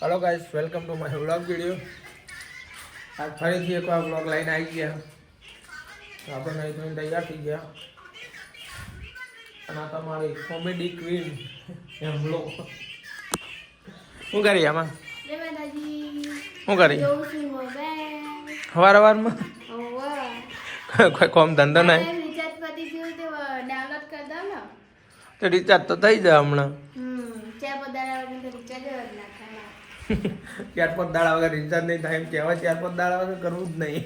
Hello guys welcome to my vlog video આજ ફરીથી એકવાર વ્લોગ લઈને આવી ગયા. તો આપણે નહીં ધોઈને તૈયાર થઈ ગયા. અને તમારી કોમેડી ક્વીન એમ લો શું કરી આમાં? શું કરી? સવાર સવારમાં કોઈ કોમ ધંધો નહીં. તે રિચાર્જ તો થઈ જાય હમણાં. હમ ચાર પાંચ દાડા વગર રિચાર્જ નહીં થાય એમ કહેવાય ચાર પાંચ દાડા વગર કરવું જ નહીં.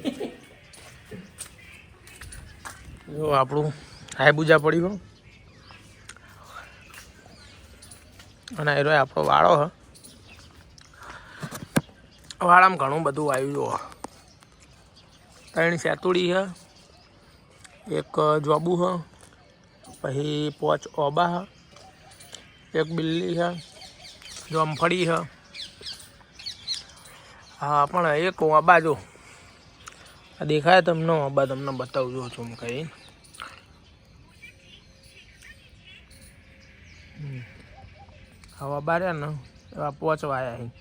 જો, આપણું હાઈબુજા પડ્યું અને એ આપણો વાળો, હ. વાળામાં ઘણું બધું આવ્યું જુઓ ત્રણ સેતુડી, હ. એક જોબુ, હ. પછી પોચ ઓબા, હ. એક બિલ્લી, હ. જોમફળી હ. હા, પણ એક હું આ બાજુ. આ દેખાય તમને ઓબા તમને બતાવજો છું કઈ. હવા બાર્યા ને, એવા પહોંચવાયા અહીં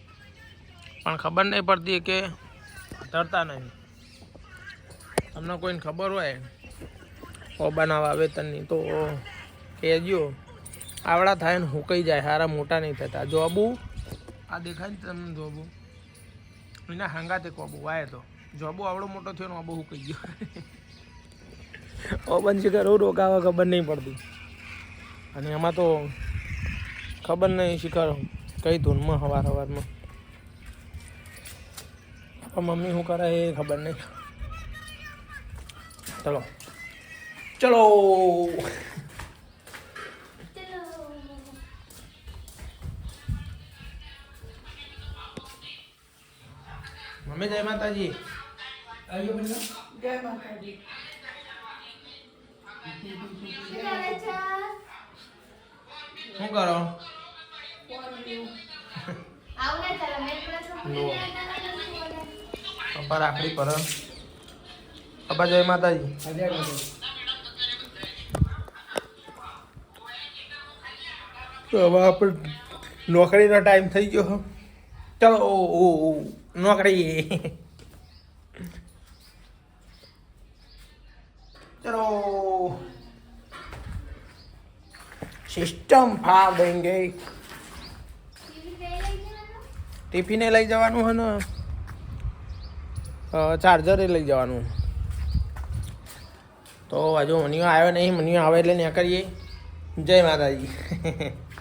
પણ ખબર નહીં પડતી કે તરતા નહીં. તમને કોઈને ખબર હોય? ઓબાના વાવેતરની તો કહેજો આવડા થાય ને હુકાઈ જાય સારા મોટા નહીં થતા. જોબુ, આ દેખાય ને તમને જોબુ? એના હાંગાતે કોબુ, વાય તો. જોબો આવડો મોટો થયો ને આબુ કહી ગયો. ઓબન શિખર હું રોકાવા ખબર નહીં પડતી. અને એમાં તો ખબર નહીં શિખર, કઈ ધૂનમાં, હવાર હવારમાં. મમ્મી શું કરે એ ખબર નહીં. ચલો. ચલો. મમ્મી જય માતાજી. શું કરે છે શું કરો? પપ્પા રાખડી પર. પપ્પા જય માતાજી. તો હવે આપણે નોકરીનો ટાઈમ થઈ ગયો. ચલો ઓ ઓ, નોકરી ચલો સિસ્ટમ ફા દેંગે ટિફિને લઈ જવાનું હે ને? ચાર્જરે લઈ જવાનું. તો હજુ મનિયો આવ્યો નહીં મનિયો આવે એટલે ત્યાં કરીએ. જય માતાજી.